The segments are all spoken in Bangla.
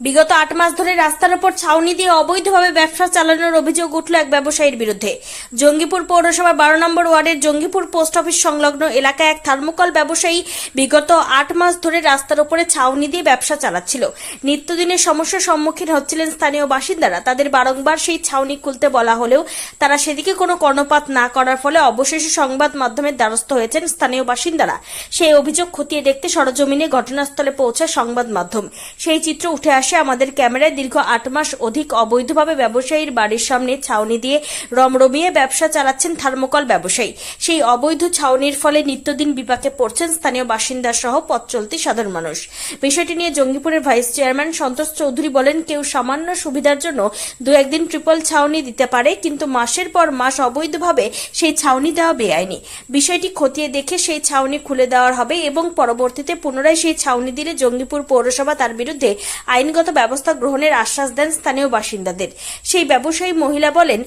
বিগত আট মাস ধরে রাস্তার ওপর ছাউনি দিয়ে অবৈধভাবে ব্যবসা চালানোর অভিযোগ উঠল এক ব্যবসায়ীর বিরুদ্ধে। জঙ্গিপুর পৌরসভা বারো নম্বর ওয়ার্ডের জঙ্গিপুর পোস্ট অফিস সংলগ্ন এলাকায় এক থার্মোকল ব্যবসায়ী বিগত আট মাস ধরে রাস্তার ওপরে ছাউনি দিয়ে ব্যবসা চালাচ্ছিল। নিত্যদিনের সমস্যার সম্মুখীন হচ্ছিলেন স্থানীয় বাসিন্দারা। তাদের বারংবার সেই ছাউনি খুলতে বলা হলেও তারা সেদিকে কোনো কর্ণপাত না করার ফলে অবশেষে সংবাদ মাধ্যমের দ্বারস্থ হয়েছেন স্থানীয় বাসিন্দারা। সেই অভিযোগ খতিয়ে দেখতে সরজমিনে ঘটনাস্থলে পৌঁছায় সংবাদ মাধ্যম। সেই চিত্র উঠে আসে। আমাদের ক্যামেরায় দীর্ঘ আট মাস অধিক অবৈধভাবে ব্যবসায়ীর বাড়ির সামনে ছাউনি দিয়ে রমরমিয়ে ব্যবসা চালাচ্ছেন থার্মোকল ব্যবসায়ী। সেই অবৈধ ছাউনির ফলে নিত্যদিন বিপাকে পড়ছেন স্থানীয় বাসিন্দা সহ পথ চলতি সাধারণ মানুষ। বিষয়টি নিয়ে জঙ্গিপুরের ভাইস চেয়ারম্যান সন্তোষ চৌধুরী বলেন, কেউ সামান্য সুবিধার জন্য দু একদিন ট্রিপল ছাউনি দিতে পারে, কিন্তু মাসের পর মাস অবৈধভাবে সেই ছাউনি দেওয়া বেআইনি। বিষয়টি খতিয়ে দেখে সেই ছাউনি খুলে দেওয়ার হবে এবং পরবর্তীতে পুনরায় সেই ছাউনি দিলে জঙ্গিপুর পৌরসভা তার বিরুদ্ধে আইনগত ব্যবস্থা গ্রহণের আশ্বাস দেন স্থানীয় বাসিন্দাদের। সেই ব্যবসায়ী মহিলা বলেন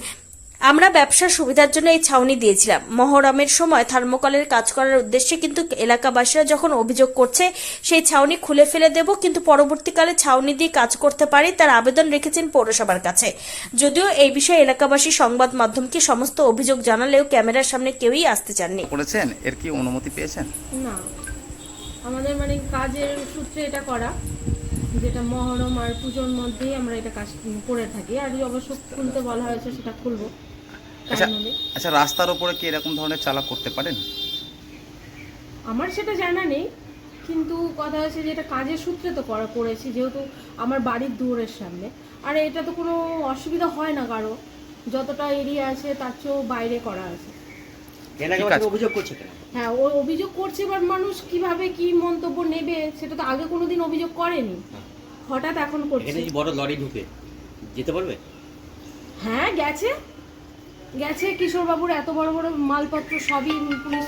আমরা ব্যবসার সুবিধার জন্য এই ছাউনি দিয়েছিলাম। মহরমের সময় থার্মোকলের কাজ করার উদ্দেশ্যে কিন্তু এলাকাবাসীরা যখন অভিযোগ করছে সেই ছাউনি খুলে ফেলে দেব কিন্তু পরবর্তীকালে ছাউনি দিয়ে কাজ করতে পারি তার আবেদন রেখেছেন পৌরসভার কাছে। যদিও এই বিষয়ে এলাকাবাসী সংবাদ মাধ্যমকে সমস্ত অভিযোগ জানালেও ক্যামেরার সামনে কেউই আসতে চাননি। করেছেন? এর কি অনুমতি পেয়েছেন? না। আমাদের মানে কাজের সূত্রে এটা করা। যেটা মহরম আর পুজোর মধ্যেই আমরা এটা কাজ করে থাকি। আর অবশ্য খুলতে বলা হয়েছে সেটা খুলবো। আচ্ছা আচ্ছা রাস্তার ওপরে কি এরকম ধরনের চালা করতে পারেন? আমার সেটা জানা নেই কিন্তু কথা হচ্ছে যে এটা কাজের সূত্রে তো করা করেছি যেহেতু আমার বাড়ির দূরের সামনে। আর এটা তো কোনো অসুবিধা হয় না কারও। যতটা এরিয়া আছে তার চেয়েও বাইরে করা আছে? অভিযোগ করছে হ্যাঁ ও অভিযোগ করছে এবার মানুষ কীভাবে কি মন্তব্য নেবে সেটা তো আগে কোনোদিন অভিযোগ করেনি। হঠাৎ এখন করছে। বড় লরি ঢুকে যেতে পারবে? হ্যাঁ গেছে। গেছে কিশোরবাবুর এত বড় বড় মালপত্র সবই পুলিশ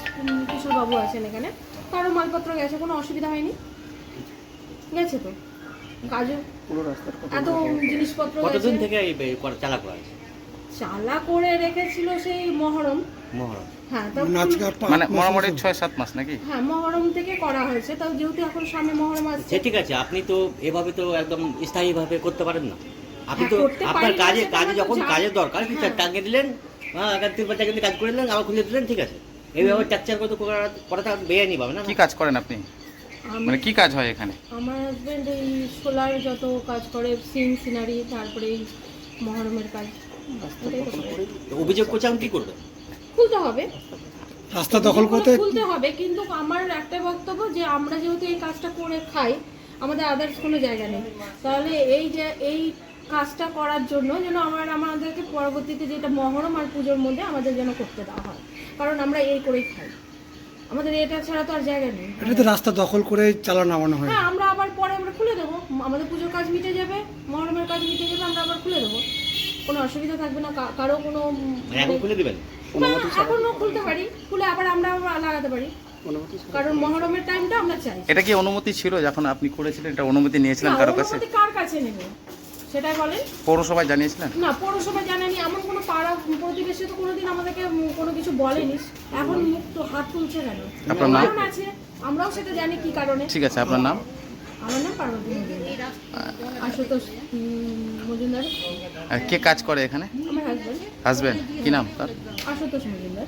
কিশোরবাবু আছেন এখানে। তারও মালপত্র গেছে কোনো অসুবিধা হয়নি। গেছে তো। কাজও এত জিনিসপত্র কতদিন থেকে চালা করা চালা করে রেখেছিল সেই মহরম। হ্যাঁ তো মানে মোটামুটি ছয় সাত মাস নাকি? হ্যাঁ মহরম থেকে করা হয়েছে। তাও যেহেতু এখন সামনে মহরম আসছে। ঠিক আছে আপনি তো এভাবে তো একদম স্থায়ীভাবে করতে পারেন না। আপনি হ্যাঁ, তো আপনার কাজে কাজে যখন কাজের দরকার হ্যাঁ। দিলেন হ্যাঁ কাজ করে দিলেন আবার খুলে দিলেন ঠিক আছে। এইভাবে ট্যাকচার করে তো করা- করাটা বেআইনি পাবে না? কি কাজ করেন আপনি? মানে কি কাজ হয় এখানে? আমার হাজবেন্ড এই সোলার যত কাজ করে সিন সিনারি তারপরে এই মহরমের কাজ। অভিযোগ করছে আমি কি করবেন? খুলতে হবে। রাস্তা দখল করতে খুলতে হবে কিন্তু আমার একটা বক্তব্য যে আমরা যেহেতু এই কাজটা করে খাই আমাদের আদার্স কোনো জায়গা নেই। তাহলে এই যে এই কাজটা করার জন্য যেন আমার আমাদেরকে পরবর্তীতে যেটা মহরম আর পুজোর মধ্যে আমাদের যেন করতে দেওয়া হয়। কারণ আমরা এই করেই খাই। আমাদের এটা ছাড়া তো আর জায়গা নেই। এটা তো রাস্তা দখল করে চালা নামানো হয়। হ্যাঁ আমরা আবার পরে আমরা খুলে দেবো। আমাদের পুজোর কাজ মিটে যাবে মহরমের কাজ মিটে যাবে আমরা আবার খুলে দেবো। কোনো অসুবিধা থাকবে না কারও কোনো এখন খুলে দিবেন? এখনও খুলতে পারি খুলে আবার আমরা আবার লাগাতে পারি। কারণ মহরমের টাইমটা আমরা চাই। এটা কি অনুমতি ছিল যখন আপনি করেছিলেন? এটা অনুমতি নিয়েছিলেন কারও কাছে? অনুমতি কার কাছে নেবে? সেটাই বলেন। পৌরসভায় জানিয়েছিলেন? না পৌরসভা জানেনি এমন কোনো পাড়া প্রতিবেশী তো কোনোদিন আমাদেরকে কোনো কিছু বলেনি। এখন মুখ তো হাত তুলছে কেন? আপনার নাম? আছে। আমরাও সেটা জানি কি কারণে। ঠিক আছে আপনার নাম? আমার নাম পার্বতী আশুতোষ মজুমদার। কে কাজ করে এখানে? আমার হাজব্যান্ড কি নাম তার? আশুতোষ মজুমদার।